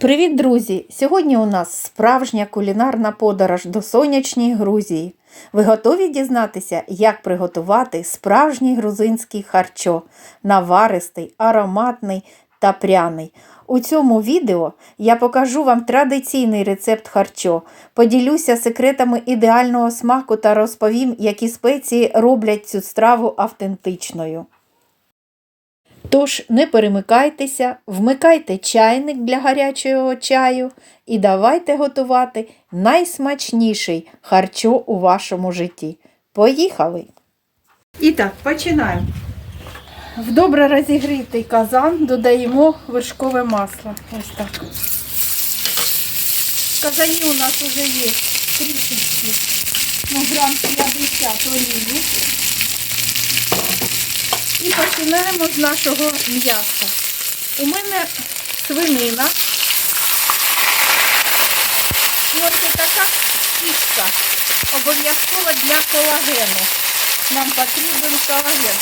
Привіт, друзі! Сьогодні у нас справжня кулінарна подорож до сонячній Грузії. Ви готові дізнатися, як приготувати справжній грузинський харчо, наваристий, ароматний та пряний. У цьому відео я покажу вам традиційний рецепт харчо, поділюся секретами ідеального смаку та розповім, які спеції роблять цю страву автентичною. Тож не перемикайтеся, вмикайте чайник для гарячого чаю і давайте готувати найсмачніший харчо у вашому житті. Поїхали! І так, починаємо. В добре розігрітий казан додаємо вершкове масло. Ось так. В казані у нас вже є трішечки ну, грам 50 олії. І починаємо з нашого м'яса. У мене свинина. І ось така кістка. Обов'язково для колагену. Нам потрібен колаген.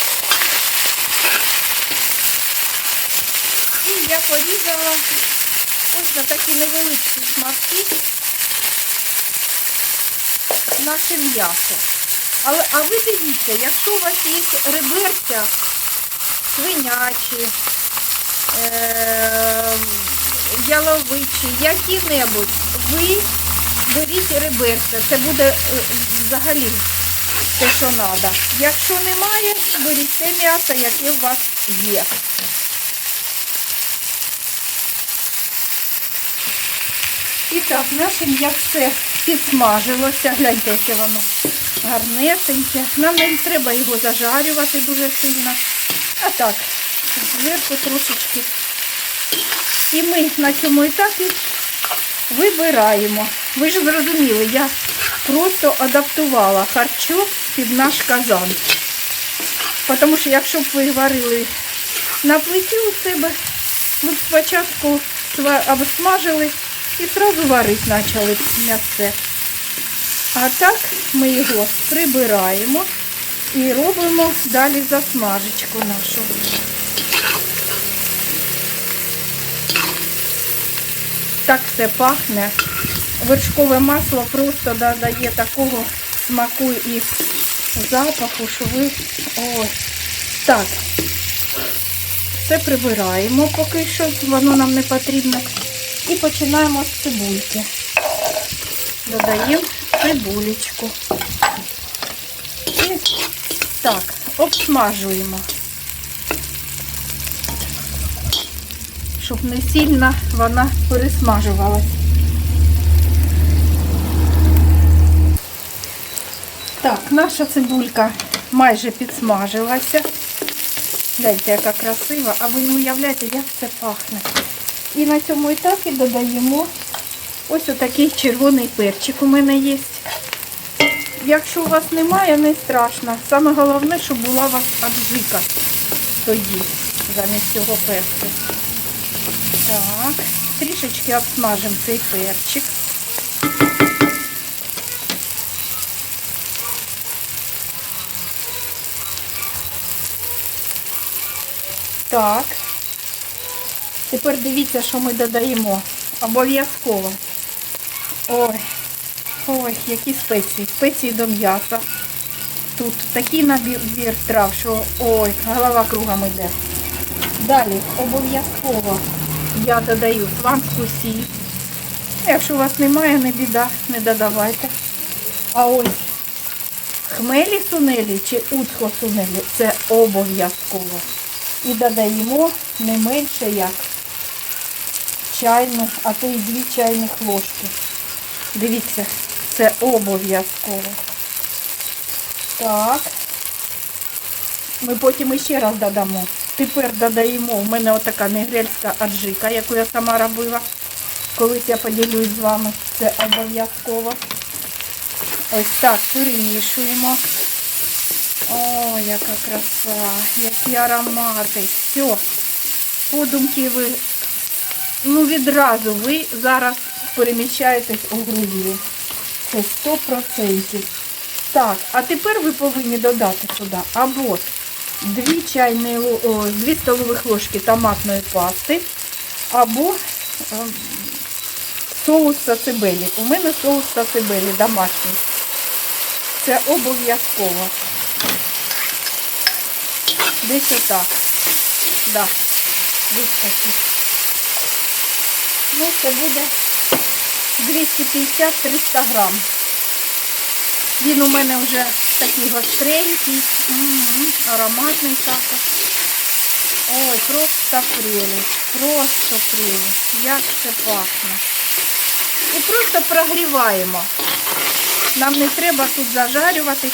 І я порізала ось на такі невеличкі шматки наше м'ясо. Але, а ви дивіться, якщо у вас є реберця, свинячі, е- яловичі, які-небудь, ви беріть реберця. Це буде е, взагалі те, що треба. Якщо немає, беріть те м'ясо, яке у вас є. І так, наше м'ясе підсмажилося. Гляньте, яке воно гарнесеньке. Нам не треба його зажарювати дуже сильно. А так, зверху трошечки. І ми на цьому етапі вибираємо. Ви ж зрозуміли, я просто адаптувала харчо під наш казан. Тому що якщо б ви варили на плиті у себе, ви б спочатку обсмажили і одразу варити почали м'ясе. А так ми його прибираємо і робимо далі засмажечку нашу. Так все пахне. Вершкове масло просто додає такого смаку і запаху, що ви... Ой. Так, все прибираємо поки що, воно нам не потрібно. І починаємо з цибульки. Додаємо цибулечку. І так, обсмажуємо, щоб не сильно вона пересмажувалась. Так, наша цибулька майже підсмажилася. Гляньте, яка красива, а ви не уявляєте, як це пахне. І на цьому етапі додаємо ось отакий червоний перчик у мене є. Якщо у вас немає, не страшно. Саме головне, щоб була у вас аджика тоді, замість цього перцю. Так, трішечки обсмажимо цей перчик. Так. Тепер дивіться, що ми додаємо. Обов'язково. Ой, ой, які спеції. Спеції до м'яса. Тут такий набір трав, що ой, голова кругом йде. Далі обов'язково я додаю сванську сіль. Якщо у вас немає, не біда, не додавайте. А ось хмелі сунелі чи уцхо сунелі це обов'язково. І додаємо не менше як чайну, а то і дві чайних ложки. Дивіться, це обов'язково. Так. Ми потім іще раз додамо. Тепер додаємо, у мене отака негрельська аджика, яку я сама робила. Колись я поділюсь з вами. Це обов'язково. Ось так перемішуємо. О, яка краса, які аромати. Все. Подумки ви, ну відразу ви зараз переміщаєтесь у Грузію. Це 100%. Так, а тепер ви повинні додати сюди або 2 чайні, о, 2 столових ложки томатної пасти, або ем, соус сацибелі. У мене соус сацибелі домашній. Це обов'язково. Десь отак. Да. Вистачить. Ну, це буде 250-300 грам. Він у мене вже такий гостренький, М, ароматний також. Ой, просто прелість, просто прелість. Як це пахне. І просто прогріваємо. Нам не треба тут зажарювати.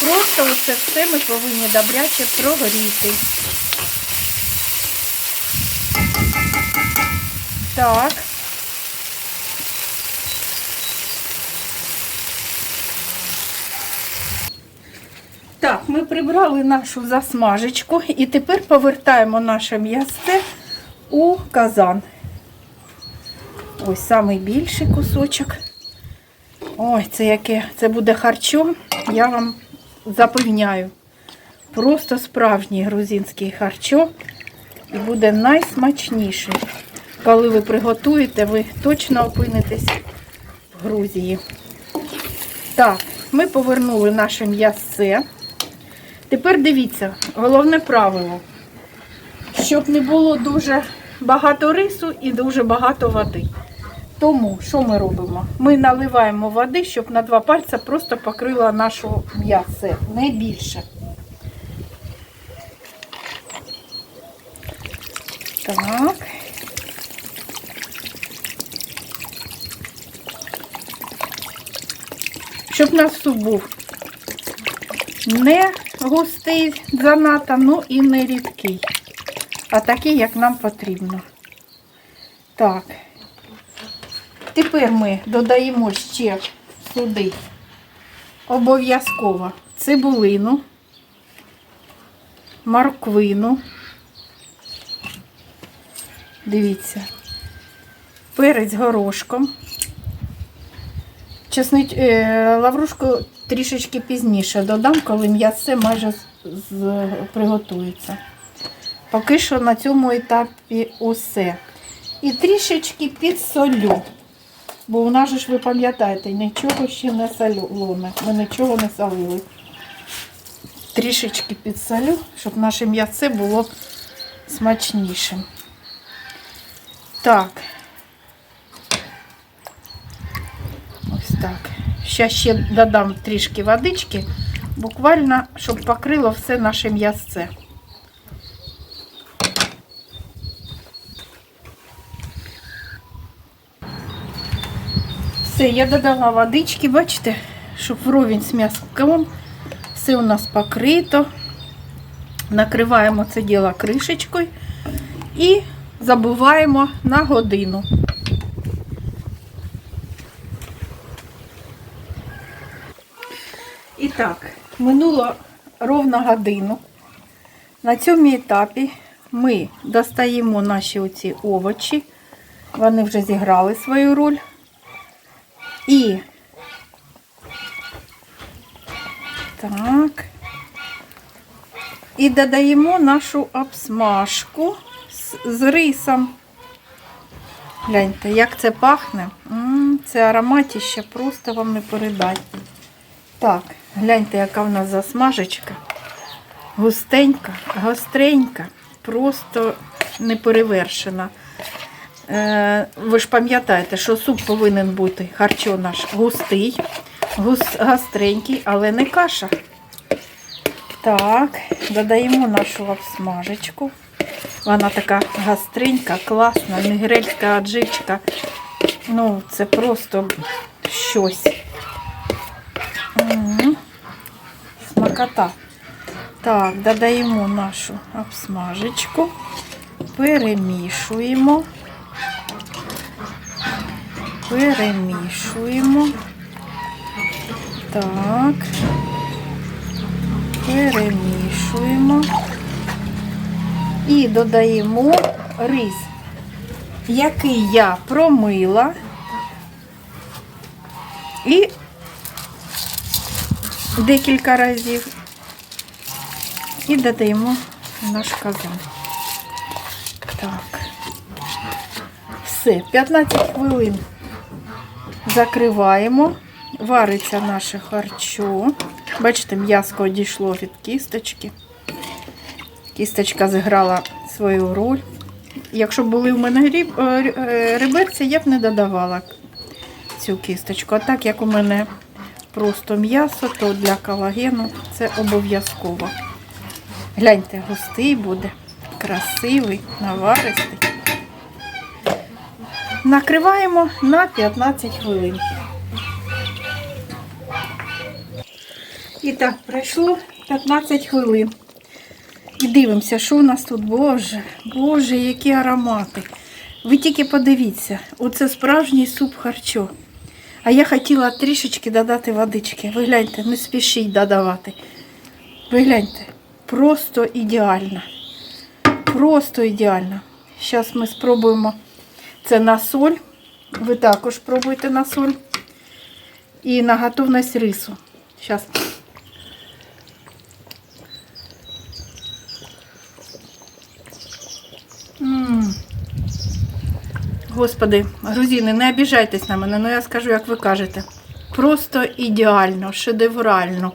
Просто оце все ми повинні добряче прогріти. Так. Так, ми прибрали нашу засмажечку і тепер повертаємо наше м'ясце у казан. Ось самий більший кусочок. Ой, це яке, це буде харчо, я вам запевняю. Просто справжній грузинський харчо і буде найсмачніший. Коли ви приготуєте, ви точно опинитесь в Грузії. Так, ми повернули наше м'ясце. Тепер дивіться, головне правило, щоб не було дуже багато рису і дуже багато води. Тому що ми робимо? Ми наливаємо води, щоб на два пальця просто покрила нашу м'ясо, не більше. Так. Щоб у нас суп був не густий занадто, ну і не рідкий, а такий, як нам потрібно. Так. Тепер ми додаємо ще сюди обов'язково цибулину, морквину. Дивіться, перець горошком. Чесник, е, лаврушку трішечки пізніше додам, коли м'ясо майже з, приготується. Поки що на цьому етапі усе. І трішечки підсолю. Бо у нас ж ви пам'ятаєте, нічого ще не солоне. Ми нічого не солили. Трішечки підсолю, щоб наше м'ясо було смачнішим. Так. Ось Зараз ще додам трішки водички, буквально, щоб покрило все наше м'ясце. Все, я додала водички, бачите, щоб вровень з м'язком. Все у нас покрито. Накриваємо це діло кришечкою і забуваємо на годину. І так, минуло ровно годину. На цьому етапі ми достаємо наші оці овочі. Вони вже зіграли свою роль. І так. І додаємо нашу обсмажку з, з рисом. Гляньте, як це пахне. М, це ароматіще просто вам не передать. Так, гляньте, яка в нас засмажечка. Густенька, гостренька, просто неперевершена. Е, ви ж пам'ятаєте, що суп повинен бути харчо наш густий, гус, гостренький, але не каша. Так, додаємо нашу обсмажечку. Вона така гостренька, класна, негрельська аджичка. Ну, це просто щось. Смакота. Так, додаємо нашу обсмажечку, перемішуємо, перемішуємо. Так, перемішуємо і додаємо рис, який я промила і декілька разів. І додаємо наш казан. Так. Все, 15 хвилин закриваємо. Вариться наше харчо. Бачите, м'яско одійшло від кісточки. Кісточка зіграла свою роль. Якщо були в мене ріб, е, е, я б не додавала цю кісточку. А так як у мене просто м'ясо, то для колагену це обов'язково. Гляньте, густий буде, красивий, наваристий. Накриваємо на 15 хвилин. І так, пройшло 15 хвилин. І дивимося, що у нас тут. Боже, Боже, які аромати. Ви тільки подивіться, оце справжній суп харчо. А я хотіла трішечки додати водички. Ви гляньте, не спішіть додавати. Ви гляньте, просто ідеально. Просто ідеально. Зараз ми спробуємо це на соль. Ви також пробуйте на соль. І на готовність рису. Зараз. Господи, грузини, не обіжайтесь на мене, але я скажу, як ви кажете. Просто ідеально, шедеврально,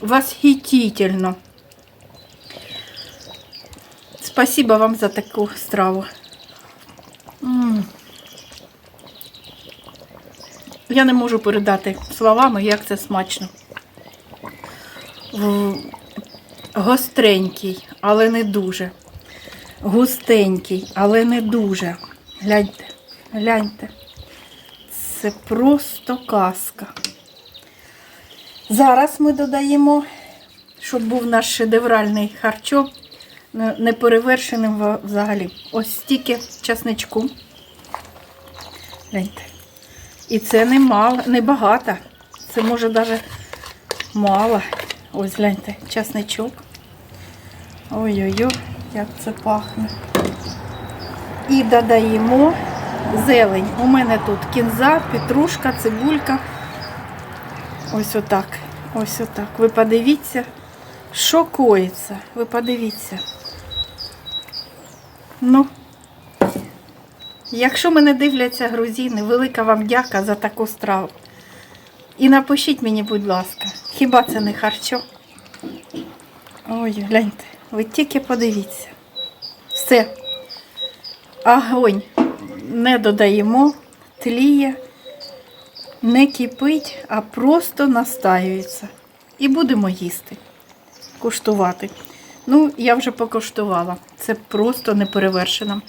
восхитительно. Спасибо вам за таку страву. М. Я не можу передати словами, як це смачно. Гостренький, але не дуже. Густенький, але не дуже. Гляньте, гляньте. Це просто казка. Зараз ми додаємо, щоб був наш шедевральний харчо, не- неперевершеним взагалі. Ось стільки часничку. Гляньте. І це не мало, не багато. Це може навіть мало. Ось гляньте, часничок. Ой-ой-ой, як це пахне. І додаємо зелень. У мене тут кінза, петрушка, цибулька. Ось отак. Ось отак. Ви подивіться, що коїться. Ви подивіться. Ну, якщо мене дивляться грузини, велика вам дяка за таку страву. І напишіть мені, будь ласка, хіба це не харчо? Ой, гляньте, ви тільки подивіться. Все. Огонь не додаємо, тліє, не кипить, а просто настаюється. І будемо їсти, куштувати. Ну, я вже покуштувала. Це просто неперевершено.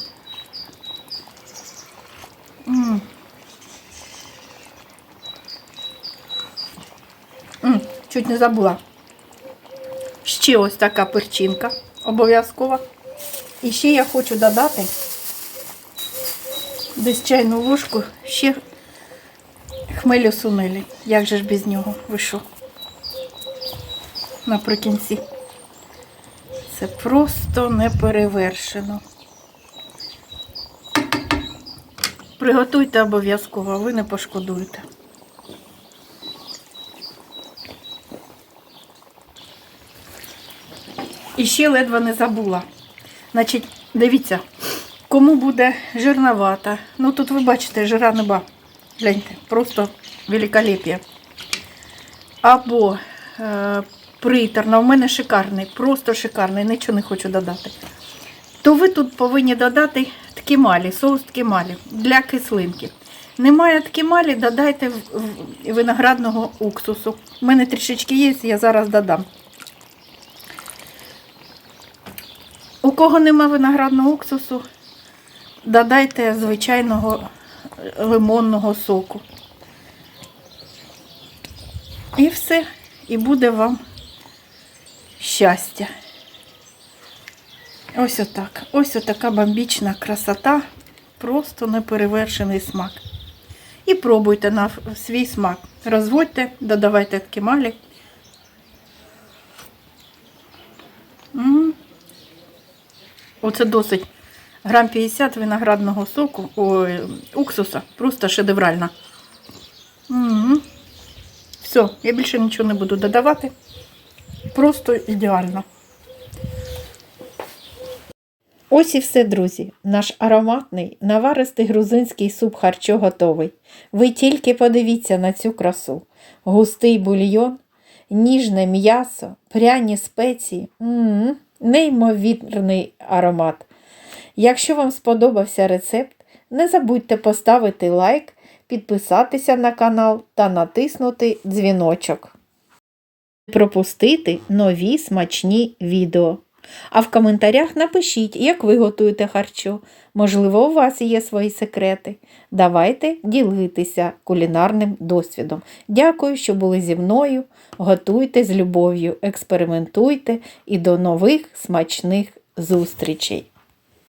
Чуть не забула. Ще ось така перчинка обов'язкова. І ще я хочу додати десь чайну ложку ще хмелю сунелі. Як же ж без нього? Ви що? Наприкінці. Це просто неперевершено. Приготуйте обов'язково, ви не пошкодуєте. І ще ледве не забула. Значить, дивіться, кому буде жирновата. Ну тут ви бачите, жира неба. Гляньте, просто великолепие. Або е, приторна, у мене шикарний, просто шикарний, нічого не хочу додати. То ви тут повинні додати ткімалі, соус ткімалі для кислинки. Немає ткімалі, додайте в- в- виноградного уксусу. У мене трішечки є, я зараз додам. У кого нема виноградного уксусу, додайте звичайного лимонного соку. І все. І буде вам щастя. Ось отак. Ось отака бомбічна красота. Просто неперевершений смак. І пробуйте на свій смак. Розводьте, додавайте ткемалі. Оце досить. Грам 50 виноградного соку, ой, уксуса. Просто шедеврально. Угу. Все, я більше нічого не буду додавати. Просто ідеально. Ось і все, друзі. Наш ароматний, наваристий грузинський суп харчо готовий. Ви тільки подивіться на цю красу. Густий бульйон, ніжне м'ясо, пряні спеції. М-м, неймовірний аромат. Якщо вам сподобався рецепт, не забудьте поставити лайк, підписатися на канал та натиснути дзвіночок. Пропустити нові смачні відео. А в коментарях напишіть, як ви готуєте харчо. Можливо, у вас є свої секрети. Давайте ділитися кулінарним досвідом. Дякую, що були зі мною. Готуйте з любов'ю, експериментуйте і до нових смачних зустрічей!